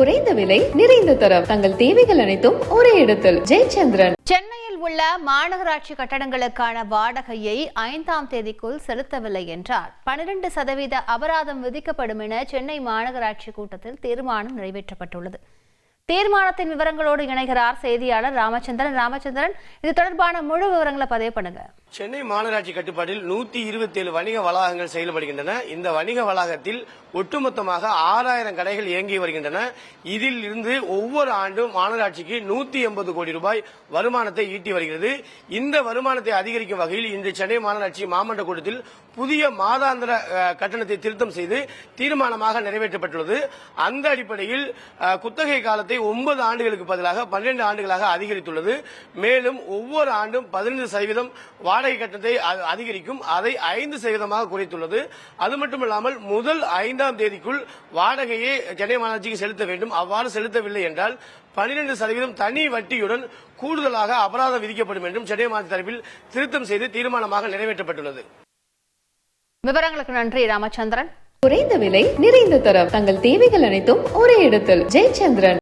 குறைந்த விலை நிறைந்த தரம். தங்கள் தேவைகள் அனைத்தும் ஒரே இடத்தில். ஜெயச்சந்திரன். சென்னையில் உள்ள மாநகராட்சி கட்டடங்களுக்கான வாடகையை ஐந்தாம் தேதிக்குள் செலுத்தவில்லை என்றால் பனிரெண்டு சதவீத அபராதம் விதிக்கப்படும் என சென்னை மாநகராட்சி கூட்டத்தில் தீர்மானம் நிறைவேற்றப்பட்டுள்ளது. தீர்மானத்தின் விவரங்களோடு இணைகிறார் செய்தியாளர் ராமச்சந்திரன். ராமச்சந்திரன் இது தொடர்பான முழு விவரங்களை பதிவு பண்ணுங்க. சென்னை மாநகராட்சி கட்டுப்பாட்டில் நூத்தி இருபத்தி ஏழு வணிக வளாகங்கள் செயல்படுகின்றன. இந்த வணிக வளாகத்தில் ஒட்டுமொத்தமாக ஆறாயிரம் கடைகள் இயங்கி வருகின்றன. இதில் இருந்து ஒவ்வொரு ஆண்டும் மாநகராட்சிக்கு நூத்தி எண்பது கோடி ரூபாய் வருமானத்தை ஈட்டி வருகிறது. இந்த வருமானத்தை அதிகரிக்கும் வகையில் இன்று சென்னை மாநகராட்சி மாமன்ற கூட்டத்தில் புதிய மாதாந்திர கட்டணத்தை திருத்தம் செய்து தீர்மானமாக நிறைவேற்றப்பட்டுள்ளது. அந்த அடிப்படையில் குத்தகை காலத்தை ஒன்பது ஆண்டுகளுக்கு பதிலாக பன்னிரண்டு ஆண்டுகளாக அதிகரித்துள்ளது. மேலும் ஒவ்வொரு ஆண்டும் பதினைந்து சதவீதம் வாடகை கட்டணத்தை அதிகரிக்கும். அதை ஐந்து சதவீதமாக குறைத்துள்ளது. அது மட்டுமல்லாமல் முதல் ஐந்தாம் தேதிக்குள் வாடகையை சென்னை மாநகராட்சிக்கு செலுத்த வேண்டும். அவ்வாறு செலுத்தவில்லை என்றால் பனிரெண்டு சதவீதம் தனி வட்டியுடன் கூடுதலாக அபராதம் விதிக்கப்படும் என்றும் சென்னை மாநகராட்சி தரப்பில் திருத்தம் செய்து தீர்மானமாக நிறைவேற்றப்பட்டுள்ளது. விவரங்களுக்கு நன்றி. ராமச்சந்திரன். குறைந்த விலை நிறைந்த தரம். தங்கள் தேவைகள் அனைத்தும் ஒரே இடத்தில். ஜெயச்சந்திரன்.